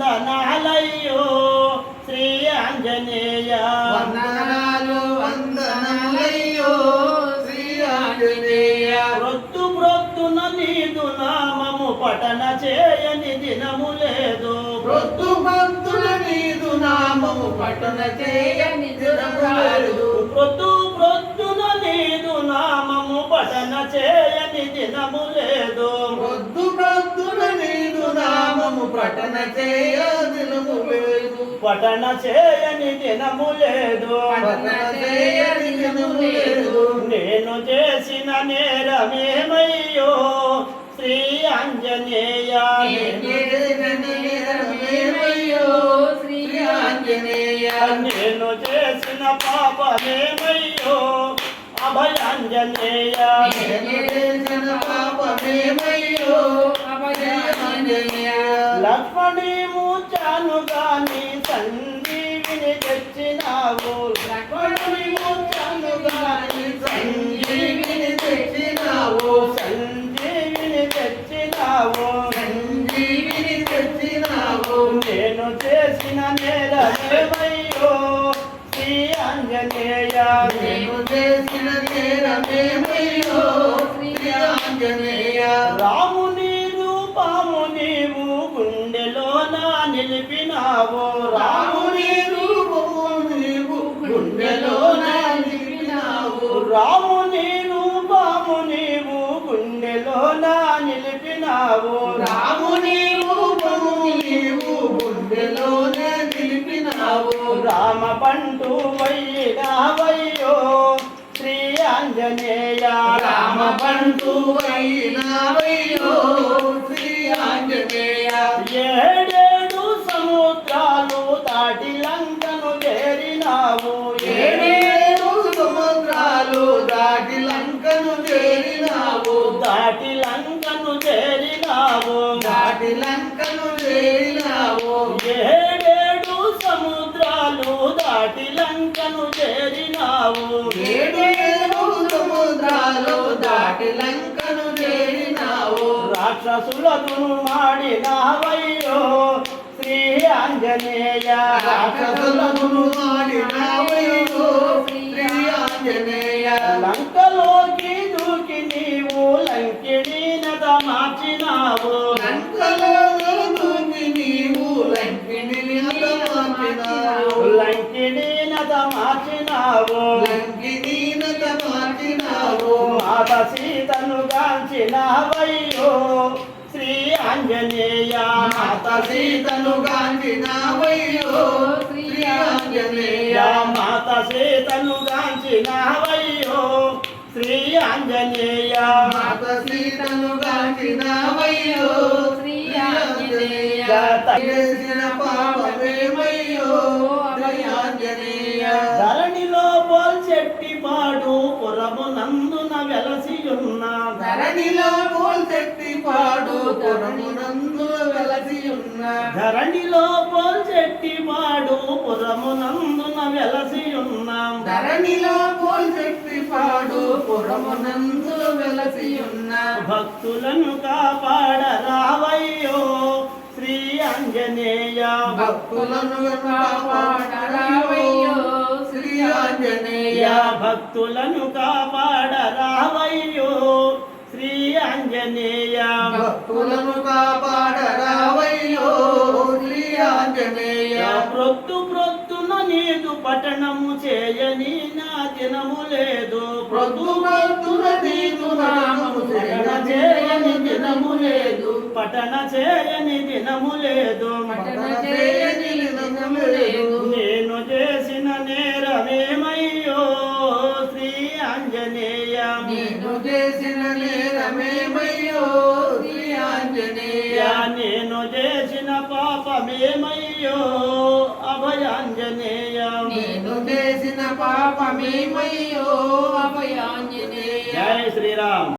వందనాలయ్యో శ్రీ ఆంజనేయ. వందనాలు వందనములయ్యో శ్రీ ఆంజనేయ. ప్రొద్దు ప్రొద్దున నీదు నామము పఠన చేయని దినము లేదు. ప్రొద్దు భక్తుల నీదు నామము పఠన చేయని దినములేదు ప్రొద్దు ప్రొద్దున నీదు నామము పఠన చేయని దినము లేదు. ప్రొద్దు భక్తుల నీదు నామము పఠన చేయ దినము లేదు పఠన చేయని దినము లేదు. నేను చేసిన నేరమేమయ్యో? శ్రీ ఆంజనేయ శ్రీ ఆంజనేయ. నేను చేసిన పాపమేమయ్యో? అభయాంజనేయ. చేసిన పాపమేమయ్యో? అభయాంజనేయ లక్ష్మణి మూచాను గాని నిలిపినావు రాముని రూపము నీవు గుండెలోన నిలిపినావు. రాముని రూపము నీవు గుండెలోన నిలిపినావు. రాముని రూపము నీవు గుండెలోన నిలిపినావు. రామ పంటూ వయ్యినావయ్యో శ్రీ ఆంజనేయ రామ బంధు అయినావయ్యో దాటి లంకను చేరినావు. ఏడేడు సముద్రాలు దాటి లంకను చేరినావు. ఏడేడు సముద్రాలు దాటి లంకను చేరినావు. రాక్షసులను మాడినావయ్యో శ్రీ ఆంజనేయ రాక్షసులను ఆడినావయ్యో శ్రీ ఆంజనేయ. లంకలోకి లంకిని మార్చినావు నద మార్చినావు మాత సీతను గాంచినావయ్యో శ్రీ ఆంజనేయ. మాత సీతను గాంచినావయ్యో శ్రీ ఆంజనేయ. మాత సీతను గాంచినావయ్యో శ్రీ ఆంజనేయ. చేసిన పాపమేమయ్యో ధరణిలో పోల్చెట్టి పాడు పురము నందున వెలసి ఉన్న ధరణిలో పోల్చెట్టి పాడు పురమునందు వెలసి ఉన్న ధరణిలో పోల్చెట్టి పాడు పురము నందున వెలసి ఉన్నాం ధరణిలో పోల్చెట్టి పాడు పురమునందు వెలసి ఉన్న భక్తులను కాపాడ రావయ్యో. శ్రీ ఆంజనేయ భక్తులను కాపాడరావయ్యో శ్రీ ఆంజనేయ. యా భక్తులను కాపాడ రావయ్యో శ్రీ ఆంజనేయ. భక్తులను కాపాడరావయ్యో శ్రీ ఆంజనేయ. యా ప్రొద్దు నీదు పఠనము చేయని నా దినము లేదు. చేయని దినము లేదు. పఠన చేయని దినము లేదు. పఠన చేయని దినము లేదు. నేను చేసిన నేరమేమయ్యో శ్రీ ఆంజనేయ. నేను చేసిన నేరమేమయ్యో శ్రీ ఆంజనేయ. నేను చేసిన పాపమేమయ్యో అభయాంజనేయ. నేను చేసిన పాపమేమయ్యో అభయాంజనేయ. జై శ్రీరామ్.